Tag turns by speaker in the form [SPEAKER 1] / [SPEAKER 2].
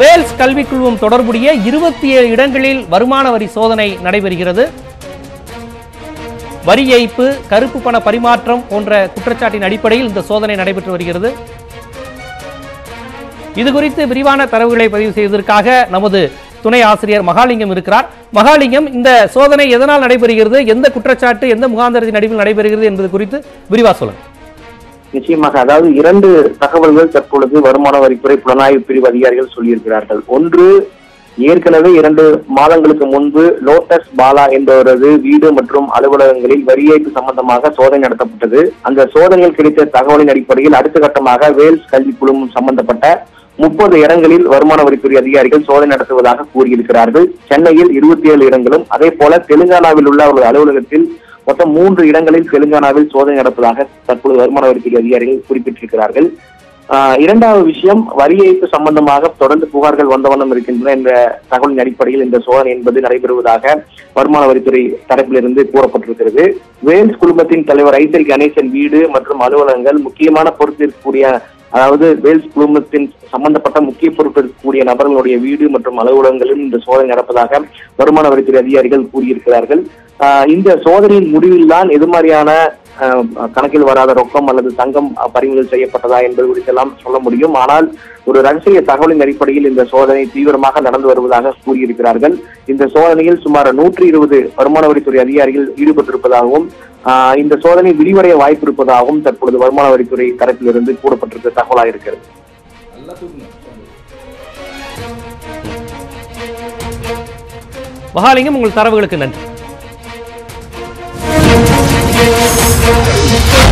[SPEAKER 1] Wales கல்விக்குழுவும் தொடர்புடைய இருபத்தி ஏழு இடங்களில் வருமான வரி சோதனை நடைபெறுகிறது. வரி ஏய்ப்பு கருப்பு பண பரிமாற்றம் போன்ற குற்றச்சாட்டின் அடிப்படையில் இந்த சோதனை நடைபெற்று வருகிறது. இது குறித்து விரிவான தரவுகளை பதிவு செய்வதற்காக நமது துணை ஆசிரியர் மகாலிங்கம் இருக்கிறார். மகாலிங்கம் இந்த சோதனை எதனால் நடைபெறுகிறது? எந்த குற்றச்சாட்டு எந்த முகாந்திரத்தின் அடிப்பில் நடைபெறுகிறது என்பது குறித்து விரிவா சொல்லுங்க.
[SPEAKER 2] நிச்சயமாக அதாவது இரண்டு தகவல்கள் இப்பொழுது வருமான வரித்துறை புலனாய்வு பிரிவு அதிகாரிகள் சொல்லியிருக்கிறார்கள். ஒன்று ஏற்கனவே இரண்டு மாதங்களுக்கு முன்பு லோட்டஸ் பாலா என்பவரது வீடு மற்றும் அலுவலகங்களில் வரி ஏய்ப்பு சம்பந்தமாக சோதனை நடத்தப்பட்டது. அந்த சோதனையில் கிடைத்த தகவலின் அடிப்படையில் அடுத்த கட்டமாக வேல்ஸ் கல்வி குழுமம் சம்பந்தப்பட்ட முப்பது இடங்களில் வருமான வரித்துறை அதிகாரிகள் சோதனை நடத்துவதாக கூறியிருக்கிறார்கள். சென்னையில் இருபத்தி ஏழு இடங்களும் அதே போல தெலுங்கானாவில் உள்ள அவரது அலுவலகத்தில் மொத்தம் மூன்று இடங்களில் தெலுங்கானாவில் சோதனை நடப்பதாக தற்போது வருமான வரித்துறை அதிகாரிகள் குறிப்பிட்டிருக்கிறார்கள். இரண்டாவது விஷயம் வரி ஏய்ப்பு சம்பந்தமாக தொடர்ந்து புகார்கள் வந்தவண்ணம் இருக்கின்றன என்ற தகவலின் அடிப்படையில் இந்த சோதனை என்பது நடைபெறுவதாக வருமான வரித்துறை தரப்பிலிருந்து கூறப்பட்டிருக்கிறது. வேல்ஸ் குழுமத்தின் தலைவர் ஐசரி கணேசன் வீடு மற்றும் அலுவலகங்கள் முக்கியமான பொறுப்பிற்கக்கூடிய அதாவது வேல்ஸ் குழுமத்தின் சம்பந்தப்பட்ட முக்கிய பொறுப்பிற்கக்கூடிய நபர்களுடைய வீடு மற்றும் அலுவலகங்களிலும் இந்த சோதனை நடப்பதாக வருமான வரித்துறை அதிகாரிகள் கூறியிருக்கிறார்கள். இந்த சோதனையின் முடிவில் தான் எது மாதிரியான கணக்கில் வராத ரொக்கம் அல்லது தங்கம் பறிமுதல் செய்யப்பட்டதா என்பது குறித்தெல்லாம் சொல்ல முடியும். ஆனால் ஒரு ரகசிய தகவலின் அடிப்படையில் இந்த சோதனை தீவிரமாக நடந்து வருவதாக கூறியிருக்கிறார்கள். இந்த சோதனையில் சுமார் நூற்றி இருபது வருமான வரித்துறை அதிகாரிகள் ஈடுபட்டிருப்பதாகவும் ஆஹ், இந்த சோதனை விரிவடைய வாய்ப்பு இருப்பதாகவும் தற்பொழுது வருமான வரித்துறை தரப்பிலிருந்து கூறப்பட்டிருக்க தகவலாக இருக்கிறது.
[SPEAKER 1] மகாலிங்கம் உங்கள் தரவுகளுக்கு நன்றி. the